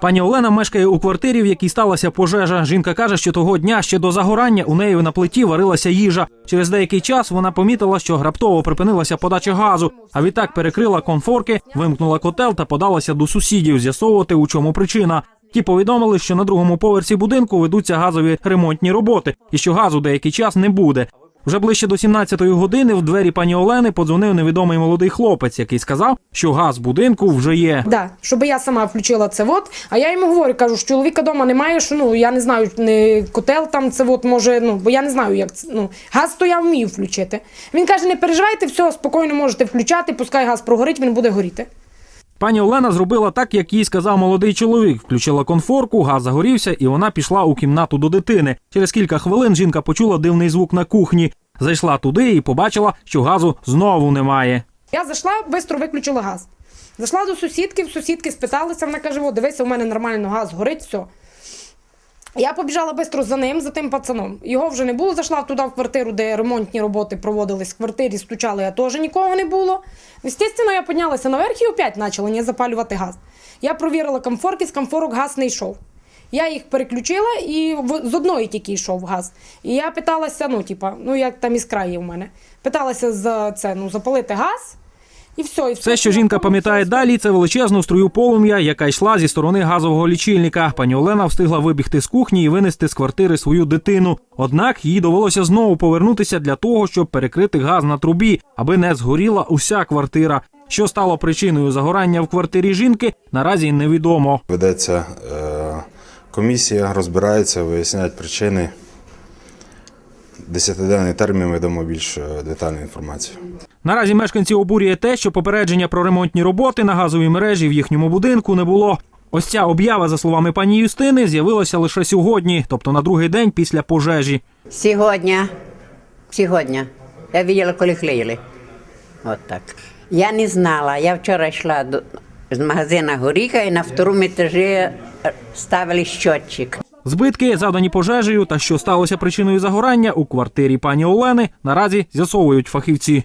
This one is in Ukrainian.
Пані Олена мешкає у квартирі, в якій сталася пожежа. Жінка каже, що того дня ще до загорання у неї на плиті варилася їжа. Через деякий час вона помітила, що раптово припинилася подача газу. А відтак перекрила конфорки, вимкнула котел та подалася до сусідів з'ясовувати, у чому причина. Ті повідомили, що на другому поверсі будинку ведуться газові ремонтні роботи і що газу деякий час не буде. Вже ближче до 17-ї години в двері пані Олени подзвонив невідомий молодий хлопець, який сказав, що газ будинку вже є. Да, щоб я сама включила це вот. А я йому говорю, кажу, що чоловіка вдома немає, що ну я не знаю, не котел там це от може, ну бо я не знаю, як це. Ну газ то я вмію включити. Він каже: не переживайте, все, спокійно можете включати, пускай газ прогорить, він буде горіти. Пані Олена зробила так, як їй сказав молодий чоловік. Включила конфорку, газ загорівся, і вона пішла у кімнату до дитини. Через кілька хвилин жінка почула дивний звук на кухні. Зайшла туди і побачила, що газу знову немає. Я зайшла, швидко виключила газ. Зайшла до сусідки, в сусідки спиталася, вона каже: о, дивися, у мене нормально газ горить, все. Я побіжала швидко за ним, за тим пацаном. Його вже не було, зайшла туди в квартиру, де ремонтні роботи проводились. В квартирі стучали, а теж нікого не було. Звісно, я піднялася наверх і опять почала не запалювати газ. Я провірила комфорки, з комфорок газ не йшов. Я їх переключила і в- з одної тільки йшов газ. І я питалася, ну, типа, ну як там іскра є в мене. Питалася за це, ну, запалити газ. І все, і Все, що жінка пам'ятає далі, це величезну струю полум'я, яка йшла зі сторони газового лічильника. Пані Олена встигла вибігти з кухні і винести з квартири свою дитину. Однак їй довелося знову повернутися для того, щоб перекрити газ на трубі, аби не згоріла уся квартира. Що стало причиною загорання в квартирі жінки, наразі невідомо. Ведеться е, комісія, розбирається, виясняють причини. Десятиденний термін ми дамо більш е, детальну інформацію. Наразі мешканці обурює те, що попередження про ремонтні роботи на газовій мережі в їхньому будинку не було. Ось ця об'ява, за словами пані Юстини, з'явилася лише сьогодні, тобто на другий день після пожежі. Сьогодні, сьогодні. Я бачила, коли клеїли. От так. Я не знала. Я вчора йшла до, з магазина Горіка і на второму етажі е, ставили щотчик. Збитки, завдані пожежею та що сталося причиною загорання у квартирі пані Олени, наразі з'ясовують фахівці.